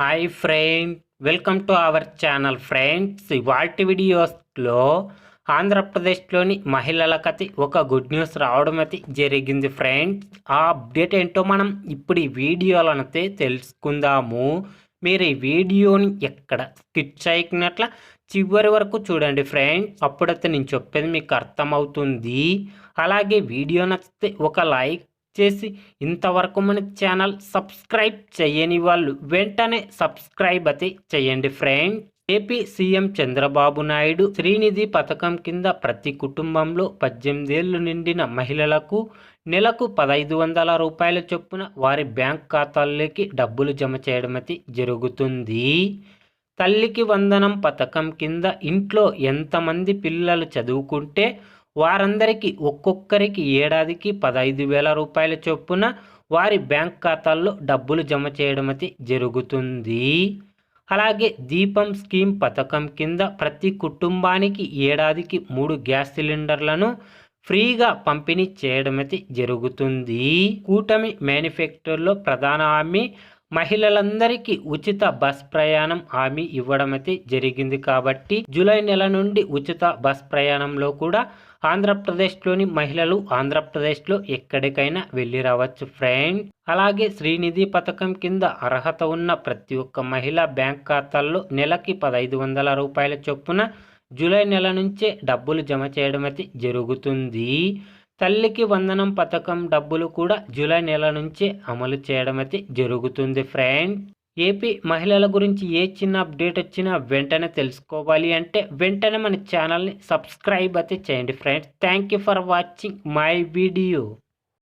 Hi friend welcome to our channel friends. ఇవాల్టి వీడియోస్లో ఆంధ్రప్రదేశ్లోని మహిళలకతి ఒక గుడ్ న్యూస్ రావడం అయితే జరిగింది ఫ్రెండ్స్. ఆ అప్డేట్ ఏంటో మనం ఇప్పుడు ఈ వీడియోలనైతే తెలుసుకుందాము. మీరు ఈ వీడియోని ఎక్కడ స్కిప్ చేయకున్నట్ల చివరి వరకు చూడండి ఫ్రెండ్స్. అప్పుడైతే నేను చెప్పేది మీకు అర్థమవుతుంది. అలాగే వీడియో నచ్చితే ఒక లైక్ చేసి ఇంతవరకు మన ఛానల్ సబ్స్క్రైబ్ చేయని వాళ్ళు వెంటనే సబ్స్క్రైబ్ అయితే చేయండి friend. AP CM Chandrababu Naidu Srinidhi పథకం కింద ప్రతి కుటుంబంలో పద్దెనిమిదేళ్ళు నిండిన మహిళలకు నెలకు పదహైదు వందల రూపాయల చొప్పున వారి బ్యాంక్ ఖాతాల్లోకి డబ్బులు జమ చేయడం జరుగుతుంది. తల్లికి వందనం పథకం కింద ఇంట్లో ఎంతమంది పిల్లలు చదువుకుంటే వారందరికీ ఒక్కొక్కరికి ఏడాదికి పదహైదు వేల రూపాయల చొప్పున వారి బ్యాంక్ ఖాతాల్లో డబ్బులు జమ చేయడం అయితే జరుగుతుంది. అలాగే దీపం స్కీమ్ పథకం కింద ప్రతి కుటుంబానికి ఏడాదికి మూడు గ్యాస్ సిలిండర్లను ఫ్రీగా పంపిణీ చేయడం అయితే జరుగుతుంది. కూటమి మ్యానుఫ్యాక్చర్లో ప్రధాన హామీ మహిళలందరికీ ఉచిత బస్ ప్రయాణం హామీ ఇవ్వడం అయితే జరిగింది కాబట్టి జూలై నెల నుండి ఉచిత బస్ ప్రయాణంలో కూడా ఆంధ్రప్రదేశ్లోని మహిళలు ఆంధ్రప్రదేశ్లో ఎక్కడికైనా వెళ్ళి రావచ్చు ఫ్రెండ్. అలాగే శ్రీనిధి పథకం కింద అర్హత ఉన్న ప్రతి ఒక్క మహిళ బ్యాంక్ ఖాతాల్లో నెలకి పదహైదు వందల రూపాయల చొప్పున జూలై నెల నుంచే డబ్బులు జమ చేయడం అయితే జరుగుతుంది. తల్లికి వందనం పథకం డబ్బులు కూడా జూలై నెల నుంచే అమలు చేయడం అయితే జరుగుతుంది ఫ్రెండ్. ఏపీ మహిళల గురించి ఏ చిన్న అప్డేట్ వచ్చినా వెంటనే తెలుసుకోవాలి అంటే వెంటనే మన ఛానల్ని సబ్స్క్రైబ్ అయితే చేయండి friends thank you for watching my video.